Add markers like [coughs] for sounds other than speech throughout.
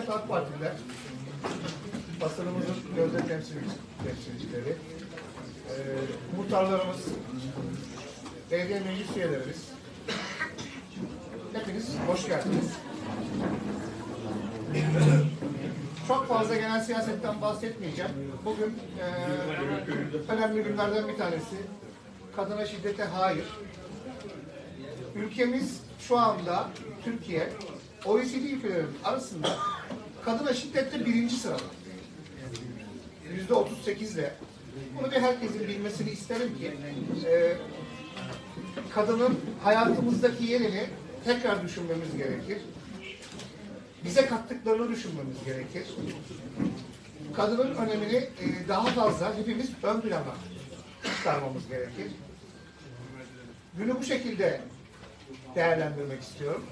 kıymetli AK Partililer, basınımızın gözde temsilci- temsilcileri, e, muhtarlarımız, belediye meclis üyelerimiz, hepiniz hoş geldiniz. Çok fazla genel siyasetten bahsetmeyeceğim. Bugün e, önemli günlerden bir tanesi. Kadına şiddete hayır. Ülkemiz şu anda Türkiye OECD ülkelerinin arasında kadına şiddette birinci sırada. Yüzde 38 ile. Bunu bir herkesin bilmesini isterim ki e, kadının hayatımızdaki yerini tekrar düşünmemiz gerekir. Bize kattıklarını düşünmemiz gerekir. Kadının önemini e, daha fazla hepimiz ön plana çıkarmamız gerekir. Günü bu şekilde değerlendirmek istiyorum.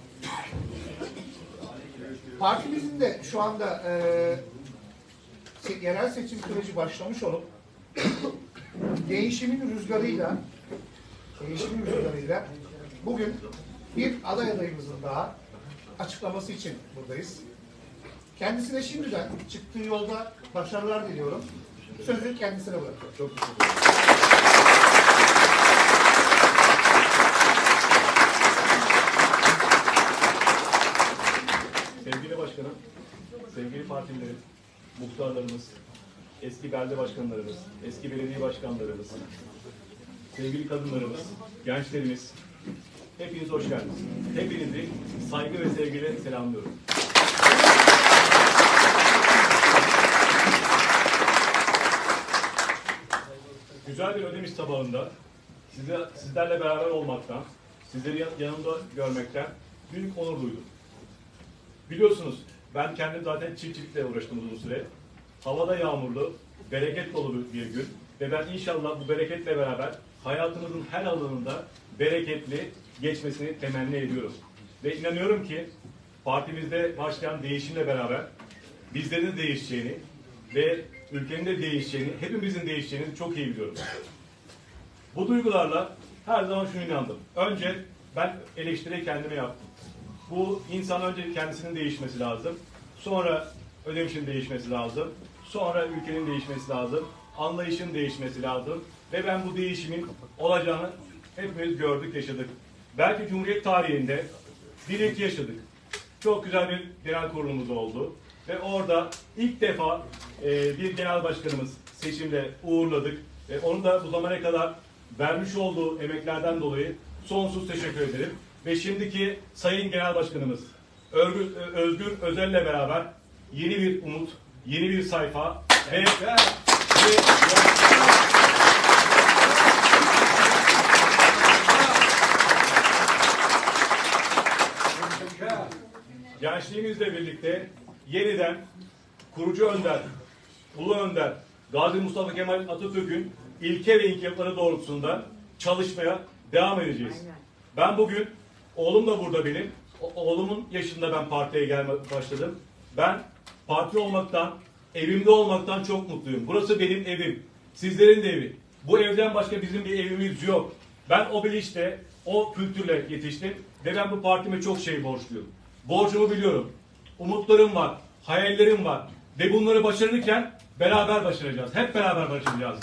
Partimizin de şu anda e, yerel seçim süreci başlamış olup [coughs] değişimin rüzgarıyla değişimin rüzgarıyla bugün bir aday adayımızın daha açıklaması için buradayız. Kendisine şimdiden çıktığı yolda başarılar diliyorum. Sözü kendisine bırakıyorum. Çok teşekkür ederim. Sevgili başkanım, sevgili partililerim, muhtarlarımız, eski belde başkanlarımız, eski belediye başkanlarımız, sevgili kadınlarımız, gençlerimiz, hepiniz hoş geldiniz. Hepinizi saygı ve sevgiyle selamlıyorum. Güzel bir ödemiş sabahında size, sizlerle beraber olmaktan, sizleri yan- yanımda görmekten büyük onur duydum. Biliyorsunuz ben kendim zaten çiftçilikle uğraştım uzun süre. Havada yağmurlu, bereket dolu bir gün ve ben inşallah bu bereketle beraber hayatımızın her alanında bereketli geçmesini temenni ediyorum. Ve inanıyorum ki partimizde başlayan değişimle beraber bizlerin de değişeceğini ve ülkenin de değişeceğini, hepimizin değişeceğini çok iyi biliyorum. Bu duygularla her zaman şunu inandım. Önce ben eleştiri kendime yaptım. Bu insan önce kendisinin değişmesi lazım. Sonra ödemişin değişmesi lazım. Sonra ülkenin değişmesi lazım. Anlayışın değişmesi lazım. Ve ben bu değişimin olacağını hepimiz gördük, yaşadık. Belki Cumhuriyet tarihinde bir iki yaşadık. Çok güzel bir genel kurulumuz oldu. Ve orada ilk defa e, bir genel başkanımız seçimle uğurladık. Ve onu da bu zamana kadar vermiş olduğu emeklerden dolayı sonsuz teşekkür ederim. Ve şimdiki Sayın Genel Başkanımız Özgür, Özgür Özel'le beraber yeni bir umut, yeni bir sayfa ve, ve gençliğimizle birlikte yeniden kurucu önder, ulu önder Gazi Mustafa Kemal Atatürk'ün ilke ve inkiyatları doğrultusunda çalışmaya devam edeceğiz. Ben bugün, oğlum da burada benim. O- oğlumun yaşında ben partiye gelme başladım. Ben parti olmaktan, evimde olmaktan çok mutluyum. Burası benim evim. Sizlerin de evi. Bu evden başka bizim bir evimiz yok. Ben o bilinçle, o kültürle yetiştim ve ben bu partime çok şey borçluyum. Borcumu biliyorum. Umutlarım var, hayallerim var ve bunları başarırken beraber başaracağız. Hep beraber başaracağız.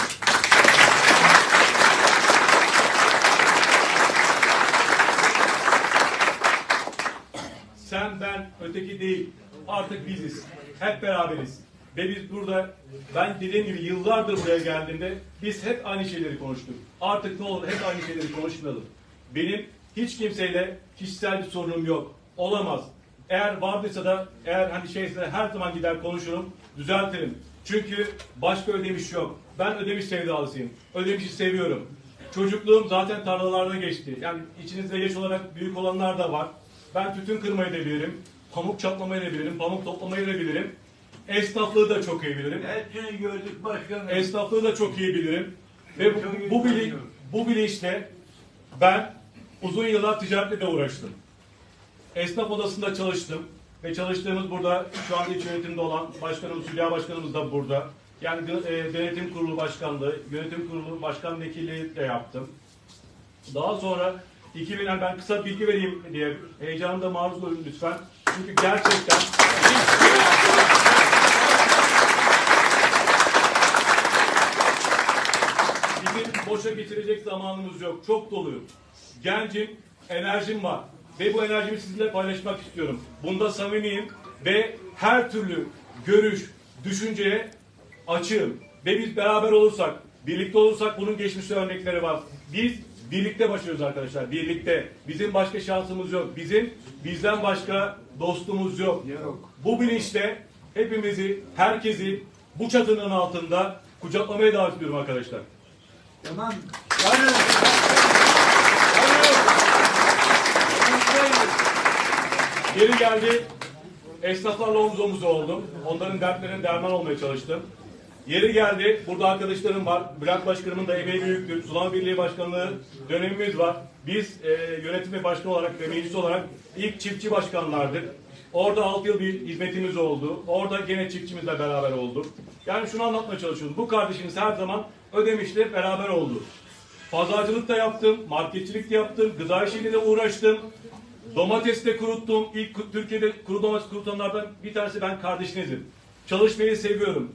Sen, ben, öteki değil. Artık biziz. Hep beraberiz. Ve biz burada, ben dediğim gibi yıllardır buraya geldiğimde biz hep aynı şeyleri konuştuk. Artık ne olur hep aynı şeyleri konuşmayalım. Benim hiç kimseyle kişisel bir sorunum yok. Olamaz. Eğer vardıysa da, eğer hani şeyse her zaman gider konuşurum, düzeltirim. Çünkü başka ödemiş yok. Ben ödemiş sevdalısıyım. Ödemişi seviyorum. Çocukluğum zaten tarlalarda geçti. Yani içinizde yaş olarak büyük olanlar da var. Ben tütün kırmayı da bilirim. Pamuk çatlamayı da bilirim. Pamuk toplamayı da bilirim. Esnaflığı da çok iyi bilirim. Hepsini gördük başkanım. Esnaflığı da çok iyi bilirim. Ve bu, bu, bili, bu bilinçle ben uzun yıllar ticaretle de uğraştım. Esnaf odasında çalıştım. Ve çalıştığımız burada şu anda iç yönetimde olan başkanımız, Hülya Başkanımız da burada. Yani e, denetim kurulu başkanlığı, yönetim kurulu başkan vekilliği de yaptım. Daha sonra 2000 yani ben kısa bilgi vereyim diye heyecanı da maruz olun lütfen. Çünkü gerçekten Bizim boşa geçirecek zamanımız yok. Çok doluyum. Gencim, enerjim var. Ve bu enerjimi sizinle paylaşmak istiyorum. Bunda samimiyim ve her türlü görüş, düşünceye açığım. Ve biz beraber olursak, birlikte olursak bunun geçmişte örnekleri var. Biz birlikte başlıyoruz arkadaşlar. Birlikte. Bizim başka şansımız yok. Bizim bizden başka dostumuz yok. Bu bilinçle hepimizi, herkesi bu çatının altında kucaklamaya davet ediyorum arkadaşlar. Tamam. Geri geldi. Esnaflarla omuz omuza oldum. Onların dertlerine derman olmaya çalıştım. Yeri geldi. Burada arkadaşlarım var. Bülent Başkanımın da emeği büyüktür. Sulama Birliği Başkanlığı dönemimiz var. Biz e, yönetim ve başkan olarak ve meclis olarak ilk çiftçi başkanlardık. Orada 6 yıl bir hizmetimiz oldu. Orada gene çiftçimizle beraber olduk. Yani şunu anlatmaya çalışıyorum. Bu kardeşimiz her zaman Ödemiş'le beraber oldu. Pazarcılık da yaptım, marketçilik de yaptım, gıda işiyle de uğraştım. Domates de kuruttum. İlk Türkiye'de kuru domates kurutanlardan bir tanesi ben kardeşinizim. Çalışmayı seviyorum.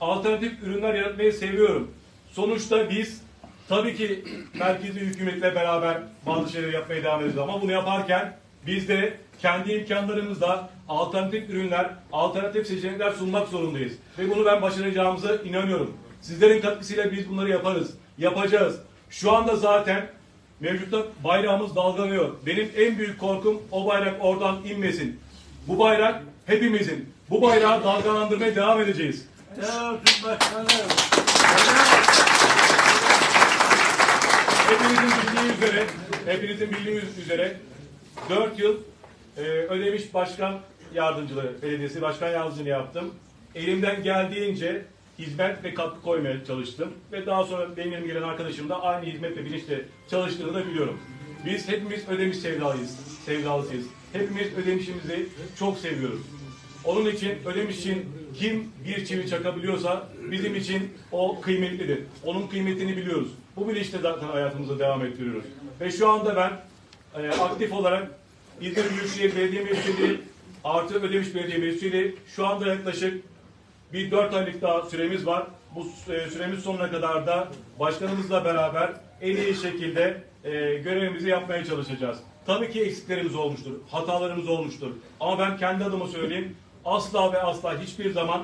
Alternatif ürünler yaratmayı seviyorum. Sonuçta biz tabii ki merkezi hükümetle beraber bazı şeyler yapmaya devam edeceğiz ama bunu yaparken biz de kendi imkanlarımızla alternatif ürünler, alternatif seçenekler sunmak zorundayız. Ve bunu ben başaracağımıza inanıyorum. Sizlerin katkısıyla biz bunları yaparız. Yapacağız. Şu anda zaten Mevcutta bayrağımız dalgalanıyor. Benim en büyük korkum o bayrak oradan inmesin. Bu bayrak hepimizin. Bu bayrağı dalgalandırmaya devam edeceğiz. Olsun başkanım. Hepinizin bildiği üzere, hepinizin bildiği üzere 4 yıl e, Ödemiş Başkan Yardımcılığı, Belediyesi Başkan Yardımcılığı yaptım. Elimden geldiğince hizmet ve katkı koymaya çalıştım. Ve daha sonra benim gelen arkadaşım da aynı hizmet ve bilinçle çalıştığını da biliyorum. Biz hepimiz Ödemiş sevdalıyız, sevdalısıyız. Hepimiz Ödemiş'imizi çok seviyoruz. Onun için Ödemiş için kim bir çivi çakabiliyorsa bizim için o kıymetlidir. Onun kıymetini biliyoruz. Bu bilinçle zaten hayatımıza devam ettiriyoruz. Ve şu anda ben e, aktif olarak İzmir Büyükşehir Belediye Meclisi'nde artı Ödemiş Belediye Meclisi'yle şu anda yaklaşık bir dört aylık daha süremiz var. Bu e, süremiz sonuna kadar da başkanımızla beraber en iyi şekilde e, görevimizi yapmaya çalışacağız. Tabii ki eksiklerimiz olmuştur, hatalarımız olmuştur. Ama ben kendi adıma söyleyeyim, asla ve asla hiçbir zaman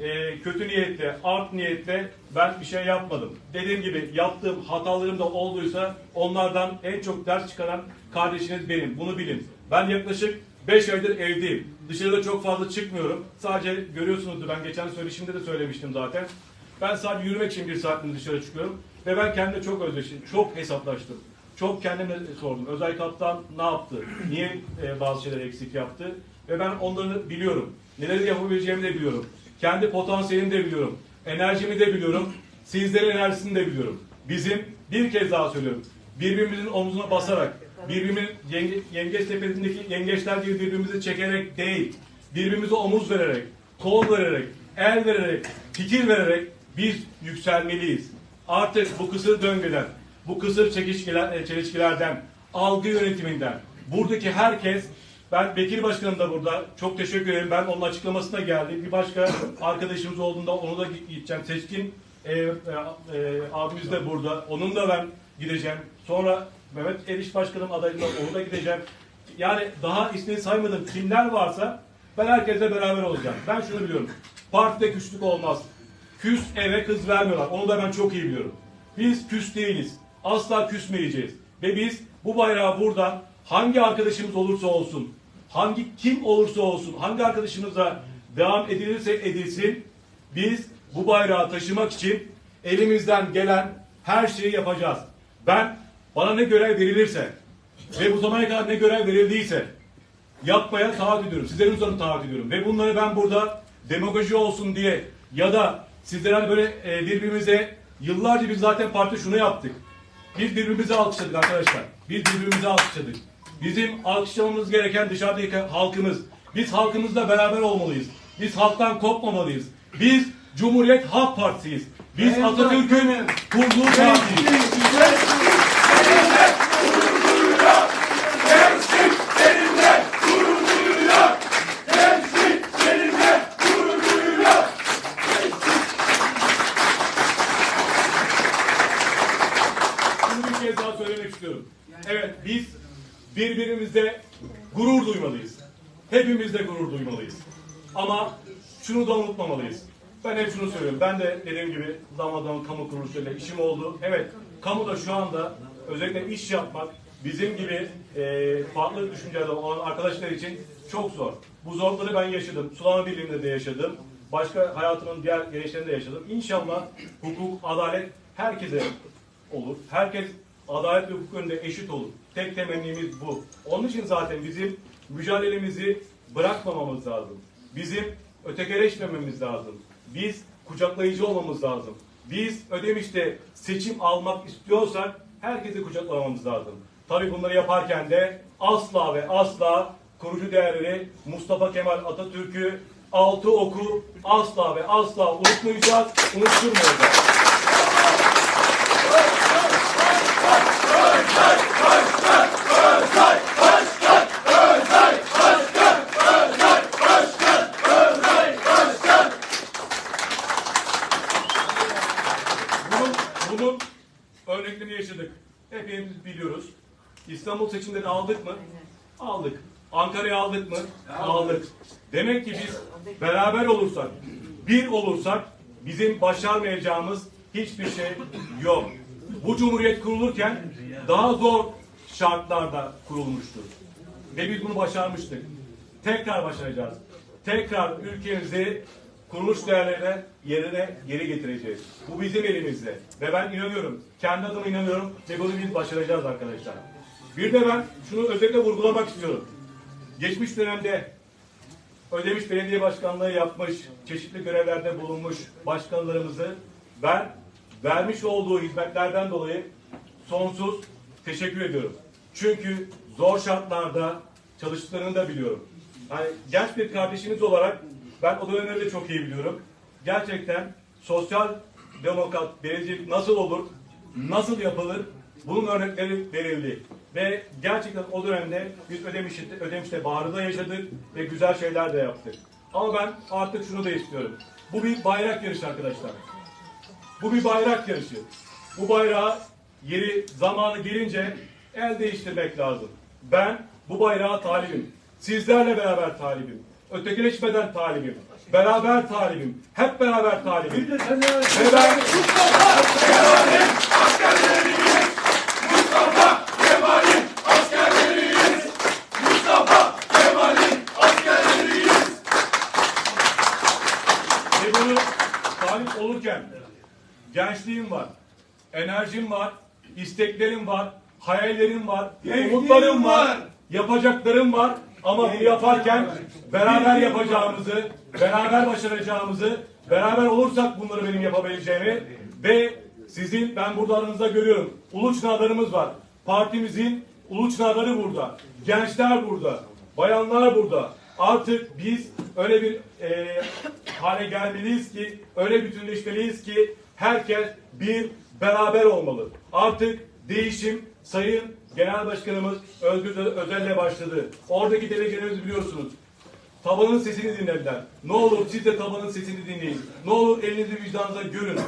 e, kötü niyetle, art niyetle ben bir şey yapmadım. Dediğim gibi yaptığım hatalarım da olduysa onlardan en çok ders çıkaran kardeşiniz benim. Bunu bilin. Ben yaklaşık 5 aydır evdeyim. Dışarıda çok fazla çıkmıyorum. Sadece görüyorsunuzdur ben geçen söyleşimde de söylemiştim zaten. Ben sadece yürümek için bir saatinde dışarı çıkıyorum. Ve ben kendimle çok özleştim. Çok hesaplaştım. Çok kendime sordum. Özel kaptan ne yaptı? Niye e, bazı şeyler eksik yaptı? Ve ben onları biliyorum. Neleri yapabileceğimi de biliyorum. Kendi potansiyelimi de biliyorum. Enerjimi de biliyorum. Sizlerin enerjisini de biliyorum. Bizim bir kez daha söylüyorum. Birbirimizin omzuna basarak, birbirimin yenge, yengeç tepesindeki yengeçler gibi birbirimizi çekerek değil, birbirimize omuz vererek, kol vererek, el vererek, fikir vererek biz yükselmeliyiz. Artık bu kısır döngüden, bu kısır çekişkiler, e, çelişkilerden, algı yönetiminden, buradaki herkes, ben Bekir Başkanım da burada, çok teşekkür ederim. Ben onun açıklamasına geldi. Bir başka arkadaşımız olduğunda onu da gideceğim. Seçkin e, e, e, abimiz de burada. Onun da ben gideceğim. Sonra Mehmet Eriş Başkanım adayında onu da gideceğim. Yani daha ismini saymadığım kimler varsa ben herkesle beraber olacağım. Ben şunu biliyorum. Partide küslük olmaz. Küs eve kız vermiyorlar. Onu da ben çok iyi biliyorum. Biz küs değiliz. Asla küsmeyeceğiz. Ve biz bu bayrağı burada hangi arkadaşımız olursa olsun, hangi kim olursa olsun, hangi arkadaşımıza devam edilirse edilsin, biz bu bayrağı taşımak için elimizden gelen her şeyi yapacağız. Ben bana ne görev verilirse ve bu zamana kadar ne görev verildiyse yapmaya taahhüt ediyorum. Sizlerin üzerine taahhüt ediyorum. Ve bunları ben burada demagoji olsun diye ya da sizlere hani böyle e, birbirimize yıllarca biz zaten parti şunu yaptık. Biz birbirimizi alkışladık arkadaşlar. Biz birbirimizi alkışladık. Bizim alkışlamamız gereken dışarıdaki halkımız. Biz halkımızla beraber olmalıyız. Biz halktan kopmamalıyız. Biz Cumhuriyet Halk Partisiyiz. Biz Atatürk'ün kurduğu partiyiz. Birbirimizde gurur duymalıyız. Hepimiz de gurur duymalıyız. Ama şunu da unutmamalıyız. Ben hep şunu söylüyorum. Ben de dediğim gibi zaman kamu kuruluşlarıyla işim oldu. Evet, kamuda şu anda özellikle iş yapmak bizim gibi e, farklı düşüncelerde olan arkadaşlar için çok zor. Bu zorlukları ben yaşadım. Sulama Birliği'nde de yaşadım. Başka hayatımın diğer gençlerinde yaşadım. İnşallah hukuk, adalet herkese olur. Herkes adalet ve hukuk önünde eşit olur. Tek temennimiz bu. Onun için zaten bizim mücadelemizi bırakmamamız lazım. Bizim ötekileşmememiz lazım. Biz kucaklayıcı olmamız lazım. Biz Ödemiş'te seçim almak istiyorsak herkesi kucaklamamız lazım. Tabii bunları yaparken de asla ve asla kurucu değerleri Mustafa Kemal Atatürk'ü altı oku asla ve asla unutmayacağız, unutturmayacağız. Bunun, bunun örneklerini yaşadık. Hepimiz biliyoruz. İstanbul seçimlerini aldık mı? Aldık. Ankara'yı aldık mı? Aldık. Demek ki biz beraber olursak, bir olursak bizim başarmayacağımız hiçbir şey yok. Bu cumhuriyet kurulurken daha zor şartlarda kurulmuştu. Ve biz bunu başarmıştık. Tekrar başaracağız. Tekrar ülkemizi kuruluş değerlerine yerine geri getireceğiz. Bu bizim elimizde. Ve ben inanıyorum. Kendi adıma inanıyorum ve bunu biz başaracağız arkadaşlar. Bir de ben şunu özellikle vurgulamak istiyorum. Geçmiş dönemde Ödemiş Belediye Başkanlığı yapmış, çeşitli görevlerde bulunmuş başkanlarımızı ben vermiş olduğu hizmetlerden dolayı sonsuz teşekkür ediyorum. Çünkü zor şartlarda çalıştıklarını da biliyorum. Yani genç bir kardeşiniz olarak ben o dönemleri de çok iyi biliyorum. Gerçekten sosyal demokrat belediyelik nasıl olur, nasıl yapılır bunun örnekleri verildi. Ve gerçekten o dönemde biz Ödemiş'te, Ödemiş'te Bağrı'da yaşadık ve güzel şeyler de yaptık. Ama ben artık şunu da istiyorum. Bu bir bayrak yarışı arkadaşlar. Bu bir bayrak yarışı. Bu bayrağı yeri zamanı gelince el değiştirmek lazım. Ben bu bayrağa talibim. Sizlerle beraber talibim. Ötekileşmeden talibim. Beraber talibim. Hep beraber talibim. Ve ben Ve bunu talip olurken gençliğim var, enerjim var, isteklerim var, hayallerim var, Gençliğim umutlarım var, var. yapacaklarım var. Ama bunu yaparken beraber yapacağımızı, beraber başaracağımızı, beraber olursak bunları benim yapabileceğimi ve sizin ben burada aranızda görüyorum. Ulu çınarlarımız var. Partimizin ulu çınarları burada. Gençler burada. Bayanlar burada. Artık biz öyle bir e, hale gelmeliyiz ki, öyle bütünleşmeliyiz ki herkes bir beraber olmalı. Artık değişim Sayın Genel Başkanımız Özgür Özel'le başladı. Oradaki delegelerimizi biliyorsunuz. Tabanın sesini dinlediler. Ne olur siz de tabanın sesini dinleyin. Ne olur elinizi vicdanınıza görün,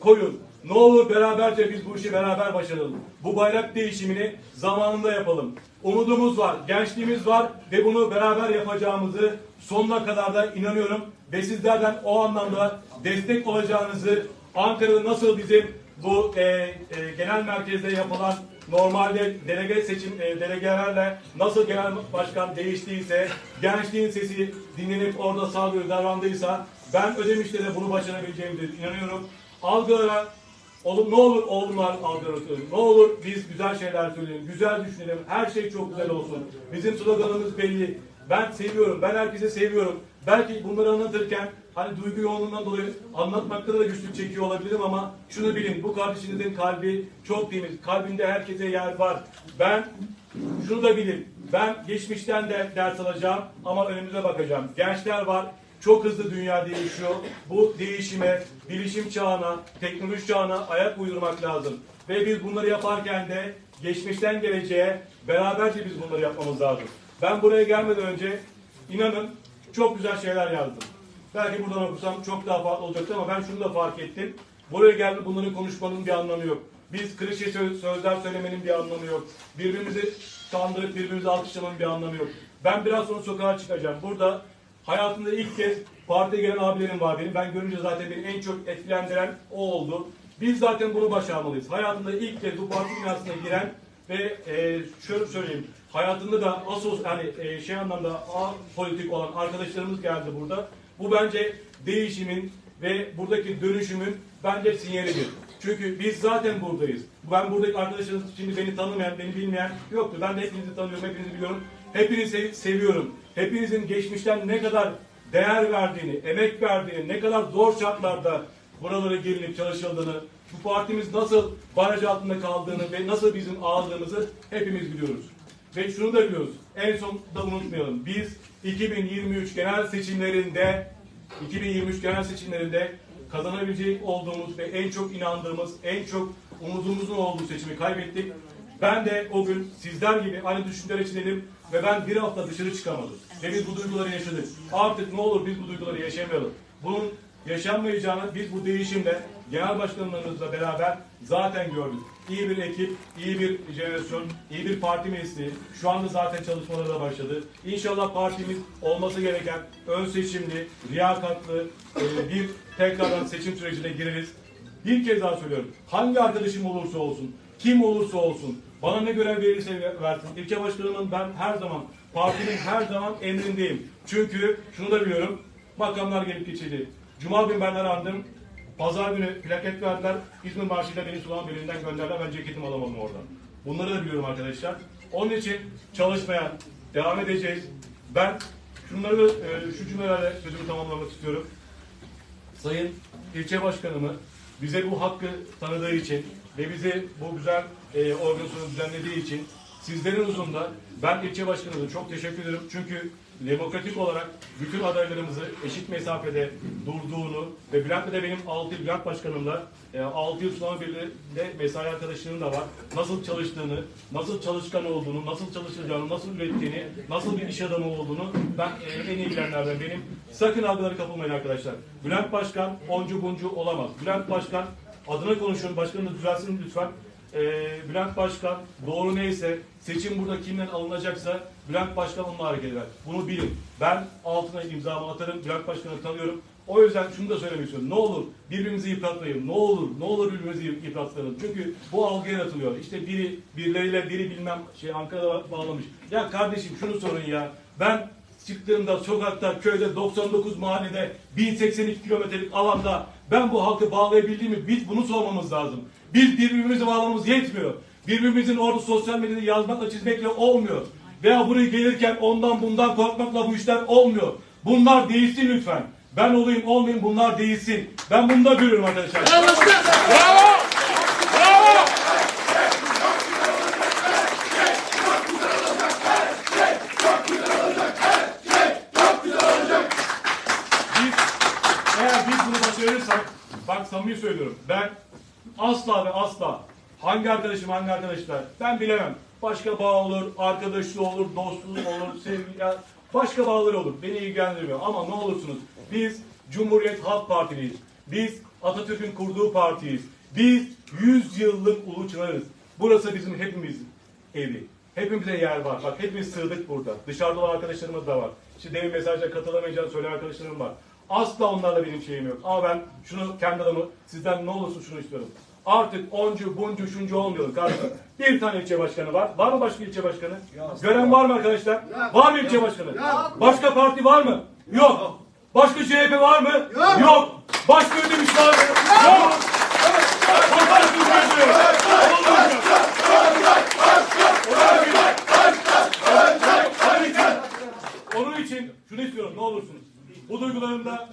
koyun. Ne olur beraberce biz bu işi beraber başaralım. Bu bayrak değişimini zamanında yapalım. Umudumuz var, gençliğimiz var ve bunu beraber yapacağımızı sonuna kadar da inanıyorum. Ve sizlerden o anlamda destek olacağınızı Ankara'da nasıl bizim bu e, e, genel merkezde yapılan normalde delege seçim e, delegelerle nasıl genel başkan değiştiyse, gençliğin sesi dinlenip orada sağduyu davrandıysa ben Ödemiş'te de bunu başarabileceğimize inanıyorum. Algılara Oğlum ne olur oğlumlar algıları söyleyin. Ne olur biz güzel şeyler söyleyelim. Güzel düşünelim. Her şey çok güzel olsun. Bizim sloganımız belli. Ben seviyorum. Ben herkese seviyorum. Belki bunları anlatırken hani duygu yoğunluğundan dolayı anlatmakta da güçlük çekiyor olabilirim ama şunu bilin. Bu kardeşinizin kalbi çok temiz. Kalbinde herkese yer var. Ben şunu da bilin. Ben geçmişten de ders alacağım ama önümüze bakacağım. Gençler var. Çok hızlı dünya değişiyor. Bu değişime, bilişim çağına, teknoloji çağına ayak uydurmak lazım. Ve biz bunları yaparken de geçmişten geleceğe beraberce biz bunları yapmamız lazım. Ben buraya gelmeden önce inanın çok güzel şeyler yazdım. Belki buradan okusam çok daha farklı olacaktı ama ben şunu da fark ettim. Buraya geldi bunların konuşmanın bir anlamı yok. Biz klişe söz- sözler söylemenin bir anlamı yok. Birbirimizi kandırıp birbirimizi alkışlamanın bir anlamı yok. Ben biraz sonra sokağa çıkacağım. Burada hayatımda ilk kez partiye gelen abilerim var benim. Ben görünce zaten beni en çok etkilendiren o oldu. Biz zaten bunu başarmalıyız. Hayatımda ilk kez bu parti binasına giren ve e, şöyle söyleyeyim. Hayatında da asos yani e, şey anlamda a politik olan arkadaşlarımız geldi burada. Bu bence değişimin ve buradaki dönüşümün bence sinyalidir. Çünkü biz zaten buradayız. Ben buradaki arkadaşlarım şimdi beni tanımayan, beni bilmeyen yoktu. Ben de hepinizi tanıyorum, hepinizi biliyorum. Hepinizi sev- seviyorum. Hepinizin geçmişten ne kadar değer verdiğini, emek verdiğini, ne kadar zor şartlarda buralara gelinip çalışıldığını, bu partimiz nasıl baraj altında kaldığını ve nasıl bizim ağladığımızı hepimiz biliyoruz. Ve şunu da biliyoruz. En son da unutmayalım. Biz 2023 genel seçimlerinde 2023 genel seçimlerinde kazanabilecek olduğumuz ve en çok inandığımız, en çok umudumuzun olduğu seçimi kaybettik. Ben de o gün sizler gibi aynı düşünceler içindeydim ve ben bir hafta dışarı çıkamadım. Ve biz bu duyguları yaşadık. Artık ne olur biz bu duyguları yaşamayalım. Bunun yaşanmayacağını biz bu değişimle genel başkanlarımızla beraber zaten gördük. İyi bir ekip, iyi bir jenerasyon, iyi bir parti meclisi. Şu anda zaten çalışmaları da başladı. İnşallah partimiz olması gereken ön seçimli, riyakatlı e, bir tekrardan seçim sürecine gireriz. Bir kez daha söylüyorum. Hangi arkadaşım olursa olsun, kim olursa olsun, bana ne görev verirse versin. İlçe başkanımın ben her zaman, partinin her zaman emrindeyim. Çünkü şunu da biliyorum, makamlar gelip geçici. Cuma günü ben arandım. Pazar günü plaket verdiler. İzmir Marşı'yla beni Sulağan Birliği'nden gönderdiler. Ben ceketimi alamadım oradan. Bunları da biliyorum arkadaşlar. Onun için çalışmaya devam edeceğiz. Ben şunları e, şu cümlelerle sözümü tamamlamak istiyorum. Sayın ilçe başkanımı bize bu hakkı tanıdığı için ve bizi bu güzel e, organizasyonu düzenlediği için sizlerin huzurunda ben ilçe başkanımıza çok teşekkür ederim. Çünkü demokratik olarak bütün adaylarımızı eşit mesafede durduğunu ve Bülent de benim 6 yıl Bülent başkanımla e, 6 yıl sonra birlikte mesai arkadaşlığım da var. Nasıl çalıştığını, nasıl çalışkan olduğunu, nasıl çalışacağını, nasıl ürettiğini, nasıl bir iş adamı olduğunu ben e, en iyi bilenlerden benim. Sakın algıları kapılmayın arkadaşlar. Bülent Başkan oncu buncu olamaz. Bülent Başkan adına konuşuyorum. Başkanım da düzelsin lütfen. Ee, Bülent Başkan doğru neyse seçim burada kimden alınacaksa Bülent Başkan onunla hareket eder. Bunu bilin. Ben altına imzamı atarım. Bülent Başkan'ı tanıyorum. O yüzden şunu da söylemek istiyorum. Ne olur birbirimizi yıpratmayın. Ne olur, ne olur birbirimizi yıpratmayalım. Çünkü bu algı yaratılıyor. İşte biri birileriyle biri bilmem şey Ankara'da bağlamış. Ya kardeşim şunu sorun ya. Ben çıktığımda sokakta, köyde 99 mahallede 1082 kilometrelik alanda ben bu halkı bağlayabildiğim mi? Biz bunu sormamız lazım. Biz birbirimizi bağlamamız yetmiyor. Birbirimizin orada sosyal medyada yazmakla çizmekle olmuyor. Veya buraya gelirken ondan bundan korkmakla bu işler olmuyor. Bunlar değilsin lütfen. Ben olayım olmayayım bunlar değilsin. Ben bunu da görüyorum arkadaşlar. Biz eğer biz bunu başarırsak bak samimi söylüyorum ben asla ve asla hangi arkadaşım hangi arkadaşlar ben bilemem. Başka bağ olur, arkadaşlığı olur, dostluğu olur, sevgi ya başka bağları olur. Beni ilgilendirmiyor ama ne olursunuz biz Cumhuriyet Halk Partiliyiz. Biz Atatürk'ün kurduğu partiyiz. Biz 100 yıllık ulu. Burası bizim hepimizin evi. Hepimize yer var. Bak hepimiz sığdık burada. Dışarıda olan arkadaşlarımız da var. Şimdi demin mesajda katılamayacağını söyleyen arkadaşlarım var. Asla onlarla benim şeyim yok. Ama ben şunu kendi adamı sizden ne olursun şunu istiyorum. Artık oncu, buncu, şuncu olmayalım kardeşim. Bir tane ilçe başkanı var. Var mı başka ilçe başkanı? Gören var mı arkadaşlar? Var mı ilçe başkanı? Başka parti var mı? Yok. Başka CHP var mı? Yok. Başka ödemiş var mı? Yok. Yok. Onun için şunu istiyorum ne olursunuz. Bu duygularımda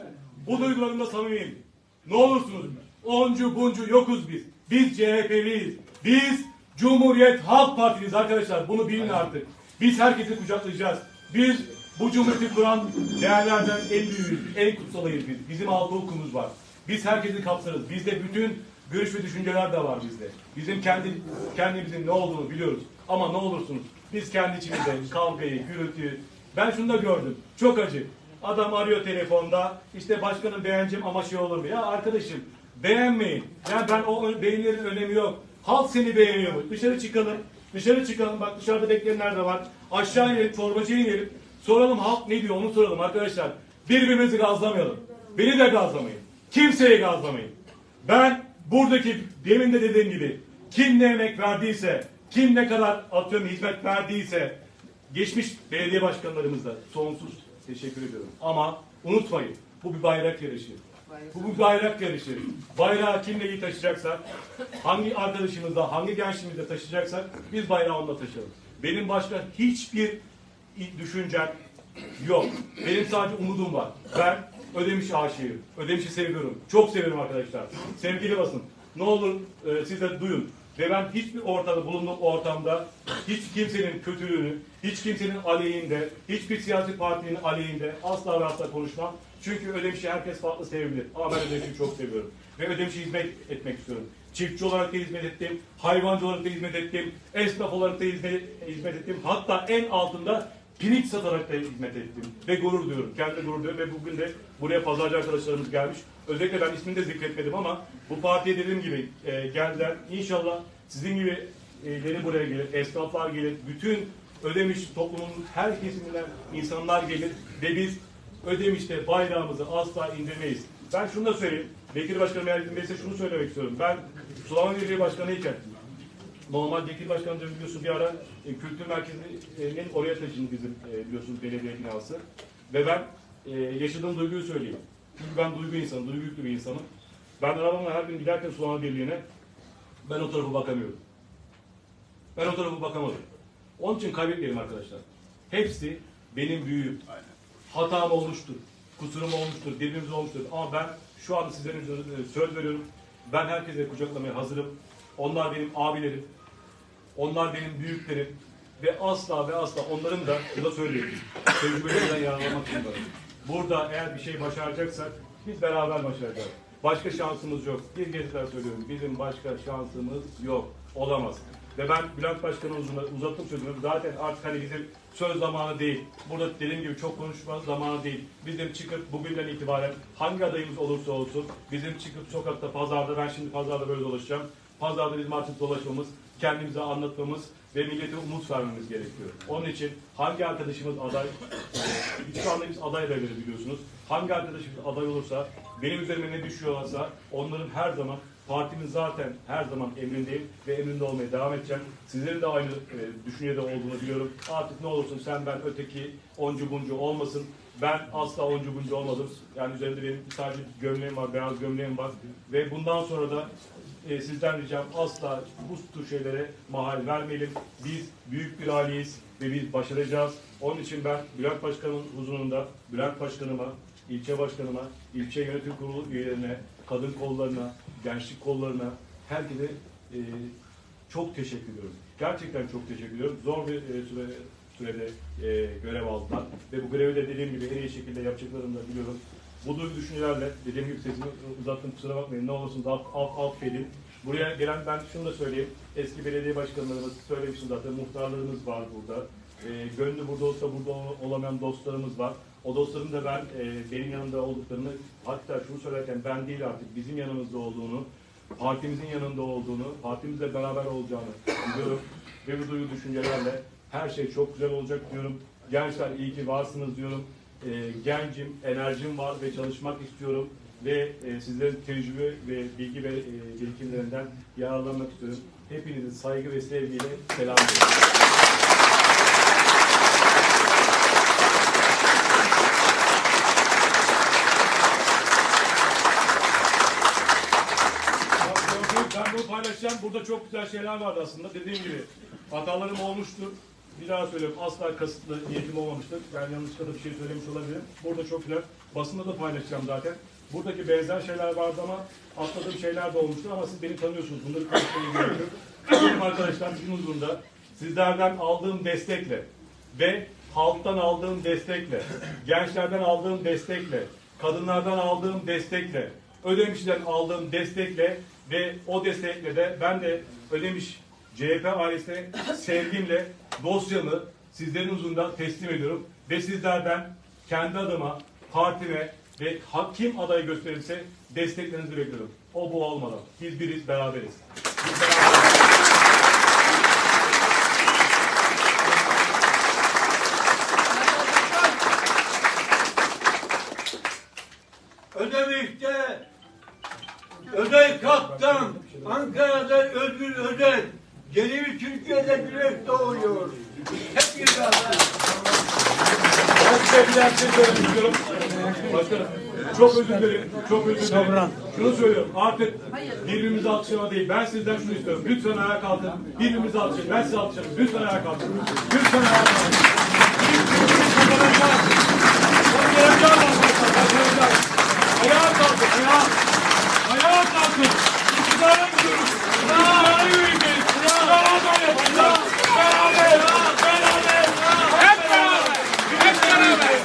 bu duygularımda samimiyim. Ne olursunuz. Oncu buncu yokuz biz. Biz CHP'liyiz. Biz Cumhuriyet Halk Partiliyiz arkadaşlar. Bunu bilin artık. Biz herkesi kucaklayacağız. Biz bu cumhuriyeti kuran değerlerden en büyüğüz, en kutsalıyız biz. Bizim altı hukukumuz var. Biz herkesi kapsarız. Bizde bütün görüş ve düşünceler de var bizde. Bizim kendi kendimizin ne olduğunu biliyoruz. Ama ne olursunuz biz kendi içimizde kavgayı, gürültüyü ben şunu da gördüm. Çok acı. Adam arıyor telefonda. işte başkanı beğeneceğim ama şey olur mu? Ya arkadaşım beğenmeyin. Yani ben o beğenilerin önemi yok. Halk seni beğeniyor mu? Dışarı çıkalım. Dışarı çıkalım. Bak dışarıda bekleyenler de var. Aşağı inelim, çorbacıya inelim. Soralım halk ne diyor onu soralım arkadaşlar. Birbirimizi gazlamayalım. Beni de gazlamayın. Kimseyi gazlamayın. Ben buradaki demin de dediğim gibi kim ne emek verdiyse, kim ne kadar atıyorum hizmet verdiyse geçmiş belediye başkanlarımızla sonsuz teşekkür ediyorum. Ama unutmayın bu bir bayrak yarışı. Bu bir bayrak yarışı. Bayrağı kimle iyi taşıyacaksak, hangi arkadaşımızla, hangi gençliğimizle taşıyacaksak biz bayrağı onunla taşıyalım. Benim başka hiçbir düşüncem yok. Benim sadece umudum var. Ben Ödemiş aşığıyım. Ödemiş'i seviyorum. Çok seviyorum arkadaşlar. Sevgili basın. Ne olur e, siz de duyun. Ve ben hiçbir ortada bulunduğum ortamda hiç kimsenin kötülüğünü, hiç kimsenin aleyhinde, hiçbir siyasi partinin aleyhinde asla ve asla konuşmam. Çünkü Ödemiş'i herkes farklı sevebilir. Ama ben Ödemiş'i çok seviyorum. Ve Ödemiş'e hizmet etmek istiyorum. Çiftçi olarak da hizmet ettim, hayvancı olarak da hizmet ettim, esnaf olarak da hizmet, hizmet ettim. Hatta en altında pirinç satarak da hizmet ettim. Ve gurur duyuyorum. Kendi gurur duyuyorum ve bugün de buraya pazarcı arkadaşlarımız gelmiş. Özellikle ben ismini de zikretmedim ama bu partiye dediğim gibi e, geldiler. İnşallah sizin gibi yeni buraya gelir, esnaflar gelir, bütün Ödemiş toplumunun her kesiminden insanlar gelir ve biz Ödemiş'te bayrağımızı asla indirmeyiz. Ben şunu da söyleyeyim. Bekir Başkanım izin verirse şunu söylemek istiyorum. Ben Sulama Birliği Başkanıyken Normal Bekir Başkanım biliyorsun bir ara e, kültür merkezinin oraya taşındı bizim e, biliyorsunuz belediye binası. Ve ben e, yaşadığım duyguyu söyleyeyim. Çünkü ben duygu insanım, duygu yüklü bir insanım. Ben arabamla her gün giderken Sulama Birliği'ne ben o tarafa bakamıyorum. Ben o tarafa bakamadım. Onun için kaybetmeyelim arkadaşlar. Hepsi benim büyüğüm. Hatam olmuştur. Kusurum olmuştur. Birbirimiz olmuştur. Ama ben şu anda sizlerin söz veriyorum. Ben herkese kucaklamaya hazırım. Onlar benim abilerim. Onlar benim büyüklerim. Ve asla ve asla onların da, bunu da söyleyeyim, tecrübelerinden yararlanmak varım. Burada eğer bir şey başaracaksak biz beraber başaracağız. Başka şansımız yok. Bir kez daha söylüyorum. Bizim başka şansımız yok. Olamaz. Ve ben Bülent Başkan'ın uzun, uzattım sözümü. Zaten artık hani bizim söz zamanı değil. Burada dediğim gibi çok konuşma zamanı değil. Bizim çıkıp bugünden itibaren hangi adayımız olursa olsun bizim çıkıp sokakta, pazarda, ben şimdi pazarda böyle dolaşacağım. Pazarda bizim artık dolaşmamız, kendimize anlatmamız ve millete umut vermemiz gerekiyor. Onun için hangi arkadaşımız aday, hiç şu anda biz aday adayları biliyorsunuz. Hangi arkadaşımız aday olursa, benim üzerime ne düşüyorlarsa onların her zaman partimin zaten her zaman emrindeyim ve emrinde olmaya devam edeceğim. Sizlerin de aynı e, düşüncede olduğunu biliyorum. Artık ne olursun sen ben öteki oncu buncu olmasın. Ben asla oncu buncu olmadım. Yani üzerimde benim sadece gömleğim var, beyaz gömleğim var. Ve bundan sonra da e, sizden ricam asla bu tür şeylere mahal vermeyelim. Biz büyük bir aileyiz ve biz başaracağız. Onun için ben Bülent Başkan'ın huzurunda, Bülent Başkanıma, ilçe başkanıma, ilçe yönetim kurulu üyelerine, kadın kollarına, gençlik kollarına, herkese e, çok teşekkür ediyorum. Gerçekten çok teşekkür ediyorum. Zor bir e, süre, sürede e, görev aldılar. Ve bu görevi de dediğim gibi en iyi şekilde yapacaklarını da biliyorum. Bu duygu düşüncelerle, dediğim gibi sesimi uzattım kusura bakmayın ne olursunuz alt, alt, affedin. Buraya gelen ben şunu da söyleyeyim. Eski belediye başkanlarımız söylemiştim zaten muhtarlarımız var burada. E, gönlü burada olsa burada ol- olamayan dostlarımız var. O dostların da ben e, benim yanımda olduklarını hatta şunu söylerken ben değil artık bizim yanımızda olduğunu, partimizin yanında olduğunu, partimizle beraber olacağını biliyorum. Ve bu duygu düşüncelerle her şey çok güzel olacak diyorum. Gençler iyi ki varsınız diyorum. E, gencim, enerjim var ve çalışmak istiyorum. Ve e, sizlerin tecrübe ve bilgi ve e, birikimlerinden yararlanmak istiyorum. Hepinizi saygı ve sevgiyle Ben bunu paylaşacağım. Burada çok güzel şeyler vardı aslında. Dediğim gibi hatalarım olmuştur. Bir daha söylüyorum. Asla kasıtlı niyetim olmamıştır. Yani yanlışlıkla da bir şey söylemiş olabilirim. Burada çok güzel. Basında da paylaşacağım zaten. Buradaki benzer şeyler vardı ama atladığım şeyler de olmuştur ama siz beni tanıyorsunuz. Bunları konuşmaya. Benim arkadaşlar bizim huzurunda sizlerden aldığım destekle ve halktan aldığım destekle, gençlerden aldığım destekle, kadınlardan aldığım destekle, Ödemiş'ten aldığım destekle ve o destekle de ben de Ödemiş CHP ailesine sevgimle dosyamı sizlerin huzurunda teslim ediyorum ve sizlerden kendi adıma, partime ve kim adayı gösterirse desteklerinizi bekliyorum. O bu olmadan. Biz biriz, beraberiz. Biz beraberiz. Ödevik'te Ödey Kaptan Ankara'da Özgür Ödey yeni bir Türkiye'de güneş doğuyor. Hep bir Ben size bir şey söylemek istiyorum. Başkanım, çok özür dilerim. Çok özür dilerim. Şunu söylüyorum. Artık birbirimizi alkışlama değil. Ben sizden şunu istiyorum. Lütfen ayağa kalkın. Birbirimizi alkışlayın. Ben sizi alkışlarım. Lütfen ayağa kalkın. Lütfen ayağa kalkın. Ayağa kalkın. Ayağa. Ayağa kalkın. İktidara gidiyoruz. İktidara yürüyeceğiz. Beraber yapacağız. Beraber. Beraber. Hep beraber. Hep beraber.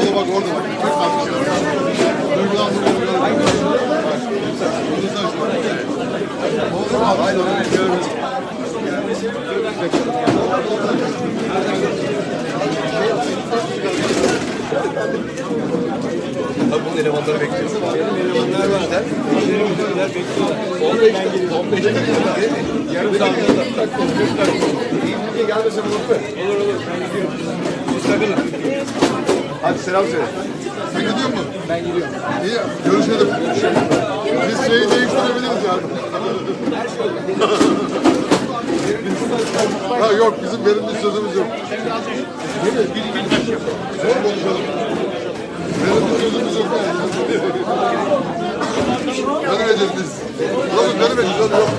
Oğlum bak orada bak. Çok tatlı şey var. Duygulan vuruyor. Bak. Yıldızlar şu an. Oğlum abi. Haydi oğlum. Görürüz. Tabii bunun elemanları bekliyor. Benim elemanlar var. Elemanlar bekliyorlar. 15 dakika. 15 dakika. Yarım saat. 40 dakika. 40 dakika. İyi gelmese olur mu? Olur olur. Ben gidiyorum. Biz takılın. Hadi selam söyle. Sen gidiyor musun? Ben gidiyorum. İyi, görüşelim. Biz şeyi değiştirebiliriz yani. ha yok, bizim bir sözümüz yok. Sonra konuşalım. Bir sözümüz yok. yani. Dönemeyeceğiz biz. Oğlum dönemeyeceğiz. Yok.